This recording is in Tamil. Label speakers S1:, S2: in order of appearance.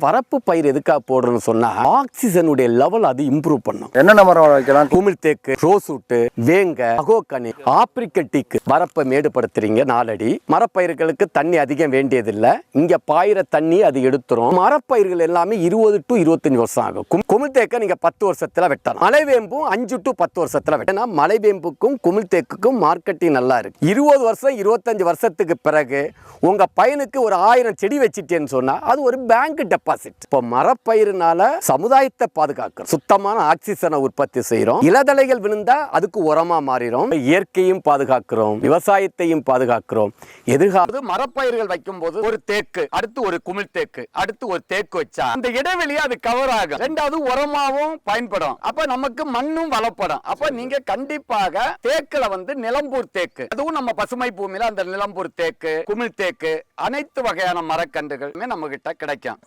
S1: வரப்பு பயிர் எதுக்காக போடுறோம்னு சொன்னா ஆக்சிஜனுடைய லெவல் அது இம்ப்ரூவ் பண்ணும்.
S2: என்னென்ன மரம் வைக்கலாம்?
S1: குமிழ் தேக்கு ரோசூட்டு வேங்க அகோக்கனி ஆப்பிரிக்கல் டீக்கு வரப்பை மேடுபடுத்துறீங்க நாலடி. மரப்பயிர்களுக்கு தண்ணி அதிகம் வேண்டியதில்லை. இங்க பாயிர தண்ணி அது எடுத்துரும். மரப்பயிர்கள் எல்லாமே இருபது டு இருபத்தஞ்சு வருஷம் ஆகும். கும்- குமிழ் தேக்க நீங்க பத்து வருஷத்துல வெட்டலாம். மலைவேம்பும் அஞ்சு டு பத்து வருஷத்துல வெட்டலாம். மலைவேம்புக்கும் குமிழ் தேக்குக்கும் மார்க்கெட்டிங் நல்லா இருக்கு. இருபது வருஷம் இருபத்தஞ்சு வருஷத்துக்கு பிறகு உங்க பையனுக்கு ஒரு ஆயிரம் செடி வச்சிட்டேன்னு சொன்னா அது ஒரு பேங்க் டெபாசிட் இப்போ மரப்பயிர்னால சமுதாயத்தை பாதுகாக்கிறோம். சுத்தமான ஆக்சிஜனை உற்பத்தி செய்யறோம் இலதலைகள் விழுந்தா அதுக்கு உரமா மாறிடும் இயற்கையும் பாதுகாக்கிறோம். விவசாயத்தையும் பாதுகாக்கிறோம். எதிர்கால மரப்பயிர்கள் வைக்கும் போது ஒரு தேக்கு அடுத்து ஒரு குமிழ் தேக்கு அடுத்து ஒரு தேக்கு வச்சா அந்த இடைவெளியை அது கவர் ஆகும். ரெண்டாவது உரமாவும் பயன்படும். அப்ப நமக்கு மண்ணும் வளப்படும். அப்ப நீங்க கண்டிப்பாக தேக்குல வந்து நிலம்பூர் தேக்கு அதுவும் நம்ம பசுமை பூமியில அந்த நிலம்பூர் தேக்கு குமிழ் தேக்கு அனைத்து வகையான மரக்கன்றுகளுமே நம்ம கிட்ட கிடைக்கும்.